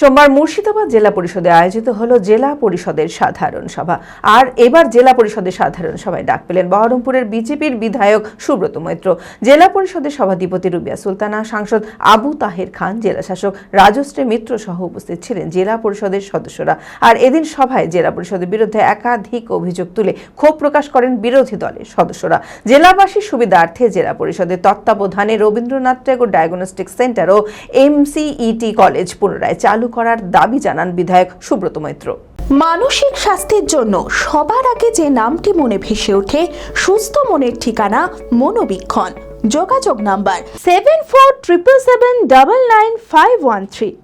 সোমবার মুর্শিদাবাদ জেলা পরিষদে আয়োজিত হলো জেলা পরিষদের সাধারণ সভা। আর এবার জেলা পরিষদের সাধারণ সভায় ডাক পেলেন বহরমপুরের বিজেপির বিধায়ক সুব্রত মৈত্র। জেলা পরিষদের সভাধিপতি রুবিয়া সুলতানা, সাংসদ আবু তাহের খান, জেলা শাসক রাজশ্রী মিত্র সহ উপস্থিত ছিলেন জেলা পরিষদের সদস্যরা। আর এদিন সভায় জেলা পরিষদের বিরুদ্ধে একাধিক অভিযোগ তুলে ক্ষোভ প্রকাশ করেন বিরোধী দলের সদস্যরা। জেলাবাসীর সুবিধার্থে জেলা পরিষদের তত্ত্বাবধানে রবীন্দ্রনাথ ট্যাগোর ডায়াগনস্টিক সেন্টার ও এমসিইটি কলেজ পুনরায় চালু করার দাবি জানান বিধায়ক সুব্রত মৈত্র। মানসিক স্বাস্থ্যের জন্য সবার আগে যে নামটি মনে ভেসে ওঠে, সুস্থ মনের ঠিকানা মনোবীক্ষণ। যোগাযোগ number seven four triple seven double nine five one three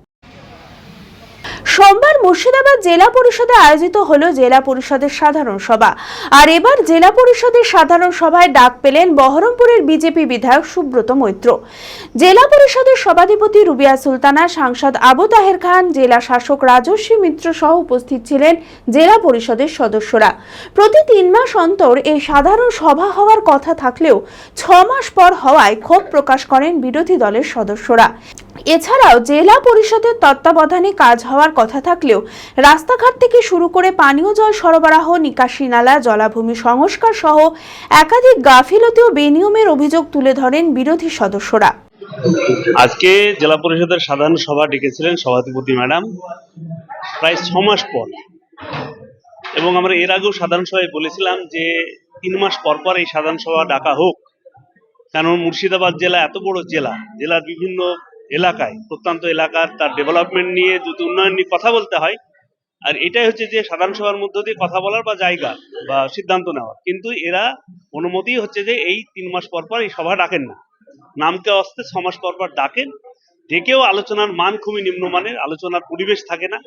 সোমবার মুর্শিদাবাদ জেলা পরিষদে আয়োজিত হলো জেলা পরিষদের সাধারণ সভা। আর এবার জেলা পরিষদের সাধারণ সভায় ডাক পেলেন বহরমপুরের বিজেপি বিধায়ক সুব্রত মৈত্র। জেলা পরিষদের সভাধিপতি রুবিয়া সুলতানা, সাংসদ আবু তাহের খান, জেলা শাসক রাজস্বী মিত্র সহ উপস্থিত ছিলেন জেলা পরিষদের সদস্যরা। প্রতি তিন মাস অন্তর এই সাধারণ সভা হওয়ার কথা থাকলেও ছ মাস পর হওয়ায় ক্ষোভ প্রকাশ করেন বিরোধী দলের সদস্যরা। এছাড়াও জেলা পরিষদের তত্ত্বাবধানে কাজ হওয়ার কথা থাকলেও রাস্তাঘাট থেকে শুরু করে পানীয় জল সরবরাহ, নিকাশি নালা, জলাভূমি সংস্কার সহ একাধিক গাফিলতি ও বেনিয়মের অভিযোগ তুলে ধরেন বিরোধী সদস্যরা। আজকে জেলা পরিষদের সাধারণ সভা ডেকেছিলেন সভাধিপতি ম্যাডাম। প্রায় ছ মাস পর। এবং আমরা এর আগেও সাধারণ সভায় বলেছিলাম যে তিন মাস পর পর এই সাধারণ সভা ডাকা হোক। কারণ মুর্শিদাবাদ জেলা এত বড় জেলা, জেলার বিভিন্ন এলাকায়, প্রত্যন্ত এলাকার তার ডেভেলপমেন্ট নিয়ে যদি উন্নয়ন নিয়ে কথা বলতে হয়, আর এটাই হচ্ছে যে সাধারণ সভার মধ্য দিয়ে কথা বলার বা জায়গা বা সিদ্ধান্ত নেওয়ার। কিন্তু এরা অনুমতি হচ্ছে যে এই তিন মাস পর পর এই সভা ডাকেন না। নামকে অস্তে ছ মাস পর পর ডাকেন, ডেকেও আলোচনার মান খুবই নিম্নমানের, আলোচনার পরিবেশ থাকে না।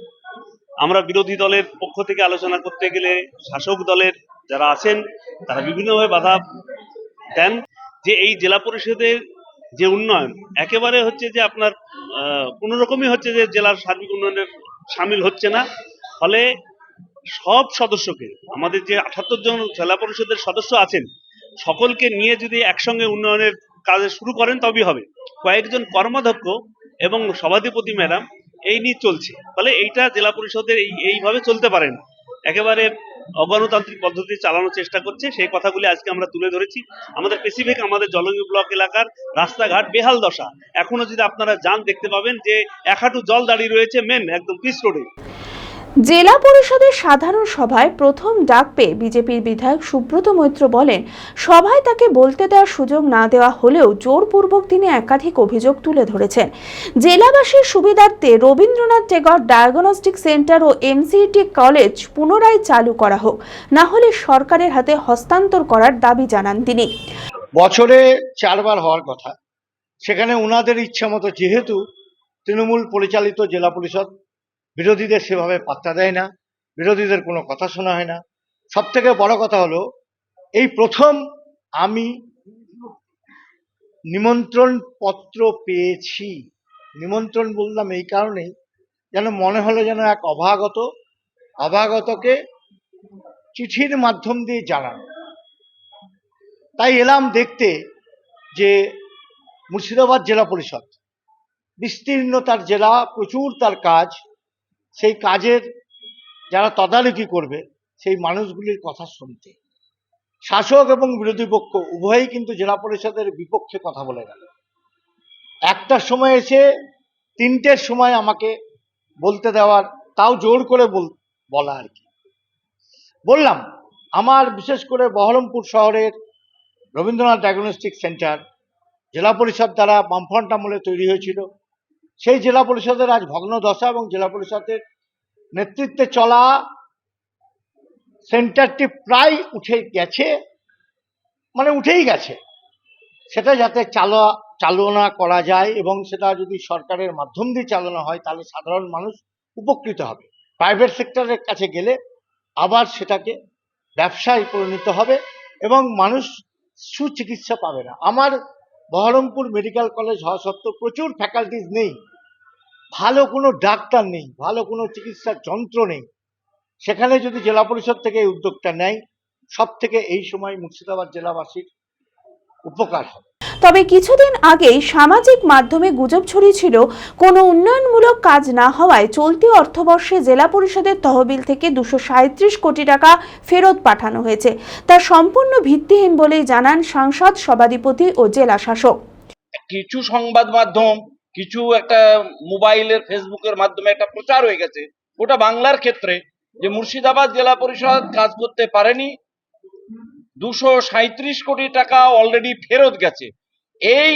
আমরা বিরোধী দলের পক্ষ থেকে আলোচনা করতে গেলে শাসক দলের যারা আছেন, তারা বিভিন্নভাবে বাধা দেন যে এই জেলা পরিষদের যে উন্নয়ন, একেবারে হচ্ছে যে আপনার কোনো রকমই হচ্ছে যে জেলার সার্বিক উন্নয়নের সামিল হচ্ছে না। ফলে সব সদস্যকে, আমাদের যে আঠাত্তর জন জেলা পরিষদের সদস্য আছেন, সকলকে নিয়ে যদি একসঙ্গে উন্নয়নের কাজ শুরু করেন তবেই হবে। কয়েকজন কর্মাধ্যক্ষ এবং সভাধিপতি ম্যাডাম, এই নিয়ে চলছে। ফলে এইটা জেলা পরিষদের এই, এইভাবে চলতে পারে না। একেবারে অগণতান্ত্রিক পদ্ধতি চালানোর চেষ্টা করছে, সেই কথাগুলি আজকে আমরা তুলে ধরেছি। আমাদের স্পেসিফিক আমাদের জলঙ্গি ব্লক এলাকার রাস্তাঘাট বেহাল দশা। এখনও যদি আপনারা যান, দেখতে পাবেন যে এক হাঁটু জল দাঁড়িয়ে রয়েছে মেন একদম পিস রোডে জেলা পরিষদের সাধারণ সভায় প্রথম ডাক পেয়ে বিজেপির বিধায়ক সুব্রত মৈত্র বলেন, সভায় তাকে বলতে দেওয়ার সুযোগ না দেওয়া হলেও জোরপূর্বক তিনি একাধিক অভিযোগ তুলে ধরেছেন। জেলাবাসীর সুবিধার্থে রবীন্দ্রনাথ টেগর ডায়াগনস্টিক সেন্টার ও এমসিটি কলেজ পুনরায় চালু করা হোক, না হলে সরকারের হাতে হস্তান্তর করার দাবি জানান তিনি। বছরে চারবার হওয়ার কথা। সেখানে ওনাদের ইচ্ছা মতো যেহেতু তৃণমূল পরিচালিত জেলা পরিষদ বিরোধীদের সেভাবে পাত্তা দেয় না, বিরোধীদের কোনো কথা শোনা হয় না। সব থেকে বড় কথা হলো, এই প্রথম আমি নিমন্ত্রণ পত্র পেয়েছি। নিমন্ত্রণ বললাম এই কারণেই, যেন মনে হলো যেন এক অভাগত, অভাগতকে চিঠির মাধ্যম দিয়ে জানানো। তাই এলাম দেখতে যে মুর্শিদাবাদ জেলা পরিষদ, বিস্তীর্ণ তার জেলা, প্রচুর তার কাজ সেই কাজের যারা তদারকি করবে, সেই মানুষগুলির কথা শুনতে। শাসক এবং বিরোধী পক্ষ উভয়ই কিন্তু জেলা পরিষদের বিপক্ষে কথা বলে গেল। একটার সময় এসে তিনটের সময় আমাকে বলতে দেওয়ার, তাও জোর করে বল আর কি। বললাম, আমার বিশেষ করে বহরমপুর শহরের রবীন্দ্রনাথ ডায়াগনস্টিক সেন্টার, জেলা পরিষদ দ্বারা বামফ্রন্ট আমলে তৈরি হয়েছিল। সেই জেলা পরিষদের আজ ভগ্ন দশা এবং জেলা পরিষদের নেতৃত্বে চলা সেন্টারটি প্রায় উঠে গেছে মানে উঠেই গেছে। সেটা যাতে চালা, চালনা করা যায় এবং সেটা যদি সরকারের মাধ্যম দিয়ে চালানো হয়, তাহলে সাধারণ মানুষ উপকৃত হবে। প্রাইভেট সেক্টরের কাছে গেলে আবার সেটাকে ব্যবসায় পরিণত হবে এবং মানুষ সুচিকিৎসা পাবে না। আমার বহরমপুর মেডিকেল কলেজ হওয়া সত্ত্বেও প্রচুর ফ্যাকাল্টিজ নেই। ভালো কোনো ডাক্তার নেই ভালো কোনো চিকিৎসার যন্ত্র নেই। সেখানে যদি জেলা পরিষদ থেকে এই উদ্যোগটা নেয় সব থেকে এই সময় মুর্শিদাবাদ জেলাবাসীর উপকার হবে। তবে কিছুদিন আগেই সামাজিক মাধ্যমে গুজব ছড়িয়েছিল কোনো উন্নয়নমূলক কাজ না হওয়ায় চলতি অর্থবর্ষে জেলা পরিষদের তহবিল থেকে দুশো সাঁত্রিশ কোটি টাকা ফেরত পাঠানো হয়েছে। তা সম্পূর্ণ ভিত্তিহীন বলেই জানান সাংসদ সভাধিপতি ও জেলা শাসক। কিছু সংবাদ মাধ্যম কিছু একটা মোবাইলের, ফেসবুকের মাধ্যমে একটা প্রচার হয়ে গেছে। ওটা বাংলার ক্ষেত্রে যে মুর্শিদাবাদ জেলা পরিষদ কাজ করতে পারেনি, দুশো সাঁত্রিশ কোটি টাকা অলরেডি ফেরত গেছে। এই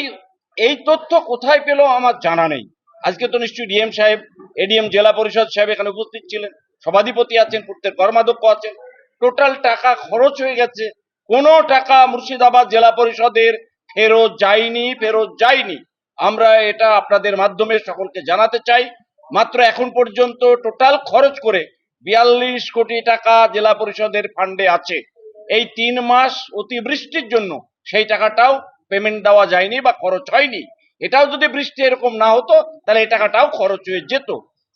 এই তথ্য কোথায় পেল আমার জানা নেই। আজকে তো নিশ্চয়ই ডিএম সাহেব, এডিএম জেলা পরিষদ সাহেব এখানে উপস্থিত ছিলেন, সভাধিপতি আছেন পূর্তের কর্মাধ্যক্ষ আছেন। টোটাল টাকা খরচ হয়ে গেছে। কোনো টাকা মুর্শিদাবাদ জেলা পরিষদের ফেরত যায়নি ফেরত যায়নি। আমরা এটা আপনাদের মাধ্যমে সকলকে জানাতে চাই, মাত্র এখন পর্যন্ত টোটাল খরচ করে বিয়াল্লিশ কোটি টাকা জেলা পরিষদের ফান্ডে আছে। এই তিন মাস অতিবৃষ্টির জন্য সেই টাকাটাও পেমেন্ট দেওয়া যায়নি বা খরচ হয়নি। এটাও যদি বৃষ্টি এরকম না হতো, তাহলে এই টাকাটাও খরচ হয়ে যেত।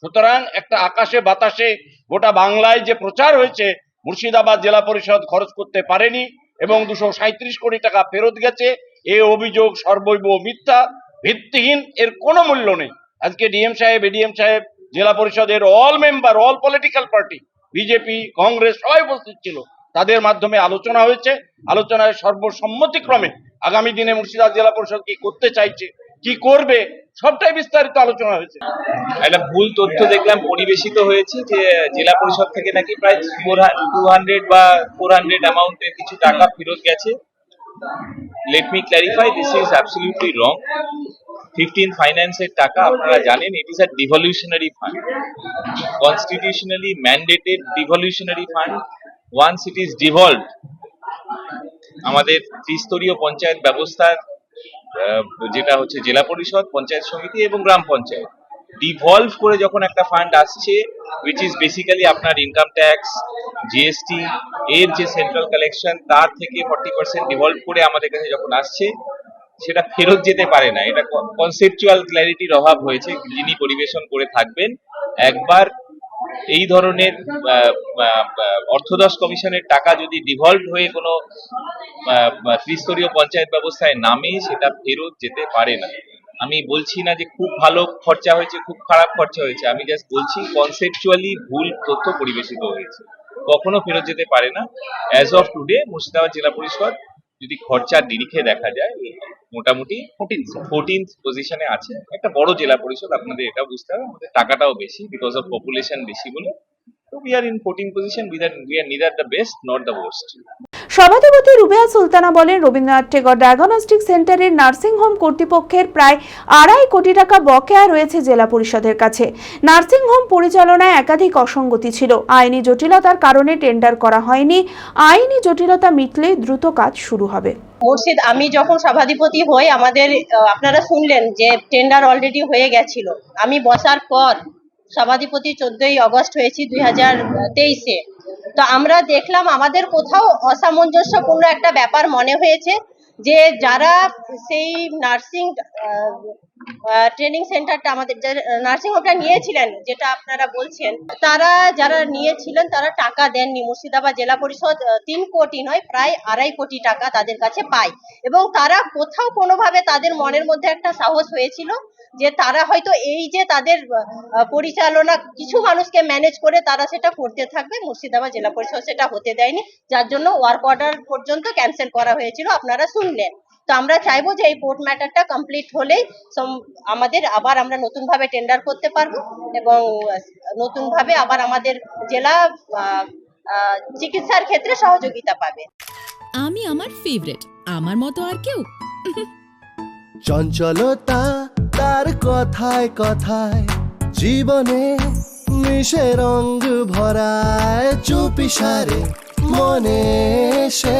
সুতরাং একটা আকাশে বাতাসে গোটা বাংলায় যে প্রচার হয়েছে, মুর্শিদাবাদ জেলা পরিষদ খরচ করতে পারেনি এবং দুশো কোটি টাকা ফেরত গেছে, এ অভিযোগ সর্বৈব মিথ্যা। ভিত্তিহীন এর কোনো মূল্য নেই। আজকে ডিএম সাহেব, এডিএম সাহেব, জেলা পরিষদের all member all political party BJP Congress সবাই উপস্থিত ছিল। তাদের মাধ্যমে আলোচনা হয়েছে। আলোচনায় সর্বসম্মতিক্রমে আগামী দিনে মুর্শিদাবাদ জেলা পরিষদ কি করতে চাইছে, কি করবে, সবটাই বিস্তারিত আলোচনা হয়েছে। একটা ভুল তথ্য দেখলাম, পরিবেশিত হয়েছে যে, জেলা পরিষদ থেকে নাকি প্রায় টু হান্ড্রেড বা ফোর হান্ড্রেড অ্যামাউন্টের কিছু টাকা ফেরত গেছে। Let me clarify this is absolutely wrong fifteen ফাইন্যান্সের টাকা আপনারা জানেন it is a devolutionary fund constitutionally mandated devolutionary fund once it is devolve আমাদের ত্রিস্তরীয় পঞ্চায়েত ব্যবস্থার যেটা হচ্ছে জেলা পরিষদ, পঞ্চায়েত সমিতি এবং গ্রাম পঞ্চায়েত। ডিভলভ করে যখন একটা ফান্ড আসছে উইচ ইজ বেসিক্যালি আপনার ইনকাম ট্যাক্স জিএসটি এর যে সেন্ট্রাল কালেকশন তার থেকে ফর্টি পার্সেন্ট ডিভলভ করে আমাদের কাছে যখন আসছে, সেটা ফেরত যেতে পারে না। এটা কনসেপচুয়াল ক্ল্যারিটির অভাব হয়েছে, যিনি পরিবেশন করে থাকবেন। একবার এই ধরনের অর্থদশ কমিশনের টাকা যদি ডিভলভ হয়ে কোনো ত্রিস্তরীয় পঞ্চায়েত ব্যবস্থায় নামে, সেটা ফেরত যেতে পারে না। আমি বলছি না যে খুব ভালো খরচা হয়েছে খুব খারাপ খরচা হয়েছে। আমি জাস্ট বলছি কনসেপচুয়ালি ভুল তথ্য পরিবেশিত হয়েছে। কখনো ফেরত যেতে পারে না। অ্যাজ অফ টুডে মুর্শিদাবাদ জেলা পরিষদ যদি খরচার নিরিখে দেখা যায় মোটামুটি ফোরটিন্থ পজিশনে আছে। একটা বড় জেলা পরিষদ আপনাদের এটা বুঝতে হবে আমাদের টাকাটাও বেশি বিকজ অফ পপুলেশন বেশি বলে। তো we are in fourteen position we are we are neither the best not the worst সভাধিপতি রুবেয়া সুলতানা বলেন, রবীন্দ্রনাথ টেগর ডায়াগনস্টিক সেন্টারের নার্সিং হোম কর্তৃপক্ষের প্রায় আড়াই কোটি টাকা বকেয়া রয়েছে জেলা পরিষদের কাছে। নার্সিং হোম পরিচালনায় একাধিক অসঙ্গতি ছিল। আইনি জটিলতার কারণে টেন্ডার করা হয়নি। আইনি জটিলতা মিটলে দ্রুত কাজ শুরু হবে। মুর্শিদ, আমি যখন সভাধিপতি হই, আমাদের আপনারা শুনলেন যে টেন্ডার অলরেডি হয়ে গেছিল। আমি বসার পর সভাধিপতি চোদ্দই অগস্ট হয়েছি দুই হাজার তেইশে। তো আমরা দেখলাম আমাদের কোথাও অসামঞ্জস্যপূর্ণ একটা ব্যাপার মনে হয়েছে। যে যারা সেই নার্সিং ট্রেনিং সেন্টারটা আমাদের নার্সিং হোমটা নিয়েছিলেন, যেটা আপনারা বলছেন, তারা যারা নিয়েছিলেন তারা টাকা দেননি। মুর্শিদাবাদ জেলা পরিষদ তিন কোটি নয়, প্রায় আড়াই কোটি টাকা তাদের কাছে পায়। এবং তারা কোথাও কোনোভাবে তাদের মনের মধ্যে একটা সাহস হয়েছিল যে তারা হয়তো এই যে তাদের পরিচালনা, কিছু মানুষকে ম্যানেজ করে তারা সেটা করতে থাকবে। মুর্শিদাবাদ জেলা পরিষদ সেটা হতে দেয়নি। যার জন্য ওয়ার্ক অর্ডার পর্যন্ত ক্যান্সেল করা হয়েছিল। আপনারা শুনলেন। তো আমরা চাইব যে এই কোর্ট ম্যাটারটা কমপ্লিট হলেই আমাদের আবার আমরা নতুনভাবে টেন্ডার করতে পারব এবং নতুনভাবে আবার আমাদের জেলা চিকিৎসার ক্ষেত্রে সহযোগিতা পাবে। আমি আমার ফেভারিট আমার মতো আর কেউ? চঞ্চলতা তার কথায় কথায় জীবনে মিশে রঙ ভরায় চুপি সারে মনে সে।